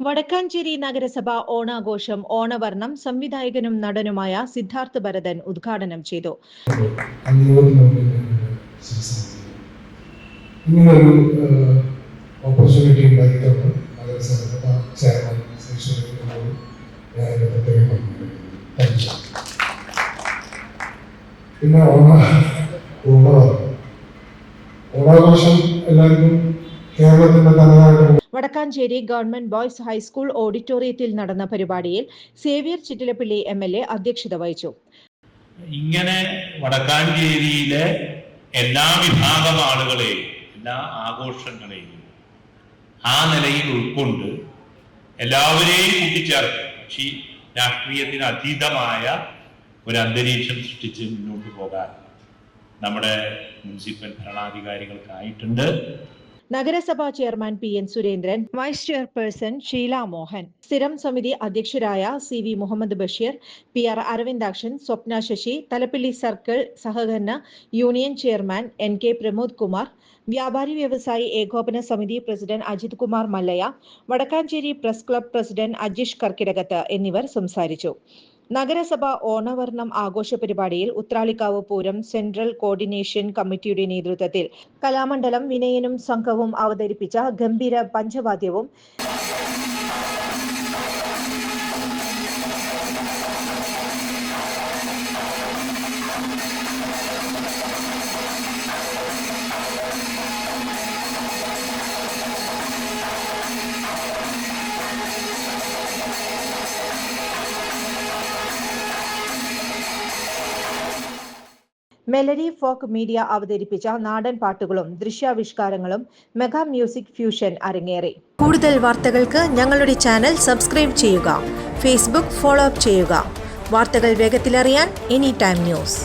വടക്കാഞ്ചേരി നഗരസഭ ഓണാഘോഷം ഓണവർണം സംവിധായകനും നടനുമായ സിദ്ധാർത്ഥ് ഭരതൻ ഉദ്ഘാടനം ചെയ്തു. ഇങ്ങനൊരു നഗരസഭ ചെയർമാൻ പിന്നെ ഓണ ഓണ ഓണാഘോഷം എല്ലാവർക്കും വടക്കാഞ്ചേരി ഗവൺമെന്റ് ബോയ്സ് ഹൈസ്കൂൾ ഓഡിറ്റോറിയത്തിൽ നടന്ന പരിപാടിയിൽ Xavier Chittilappilly M L A അധ്യക്ഷത വഹിച്ചു. ഇങ്ങനെ വടക്കാഞ്ചേരിയിലെ എല്ലാ വിഭാഗം ആളുകളെയും എല്ലാ ആഘോഷങ്ങളെയും ആ നിലയിൽ ഉൾക്കൊണ്ട് എല്ലാവരെയും കൂട്ടിച്ചേർത്ത് കക്ഷി രാഷ്ട്രീയത്തിന് അതീതമായ ഒരു അന്തരീക്ഷം സൃഷ്ടിച്ച് മുന്നോട്ട് പോകാൻ നമ്മുടെ മുനിസിപ്പൽ ഭരണാധികാരികൾക്കായിട്ടുണ്ട്. നഗരസഭാ chairman P N Surendran vice chairperson Sheela Mohan സ്ഥിരം സമിതി അധ്യക്ഷരായ C V Muhammad Basheer P R Aravindakshan Swapna Sasi Thalappilly circle സഹകരണ union chairman N K Pramod Kumar വ്യാപാരി വ്യവസായി ഏകോപന സമിതി president Ajith Kumar Mallaya Vadakkanchery press club president Ajeesh കർക്കിടകത്ത് എന്നിവർ സംസാരിച്ചു. നഗരസഭ ഓണവർണം ആഘോഷ പരിപാടിയിൽ ഉത്രാളിക്കാവ് പൂരം സെൻട്രൽ കോർഡിനേഷൻ കമ്മിറ്റിയുടെ നേതൃത്വത്തിൽ കലാമണ്ഡലം വിനയനും സംഘവും അവതരിപ്പിച്ച ഗംഭീര പഞ്ചവാദ്യവും മെലഡി ഫോക്ക് മീഡിയ അവതരിപ്പിച്ച നാടൻ പാട്ടുകളും ദൃശ്യാവിഷ്കാരങ്ങളും മെഗാ മ്യൂസിക് ഫ്യൂഷൻ അരങ്ങേറി. കൂടുതൽ വാർത്തകൾക്ക് ഞങ്ങളുടെ ചാനൽ സബ്സ്ക്രൈബ് ചെയ്യുക ഫേസ്ബുക്ക് ഫോളോ അപ്പ് ചെയ്യുക. വാർത്തകൾ വേഗത്തിലറിയാൻ എനി ടൈം ന്യൂസ്.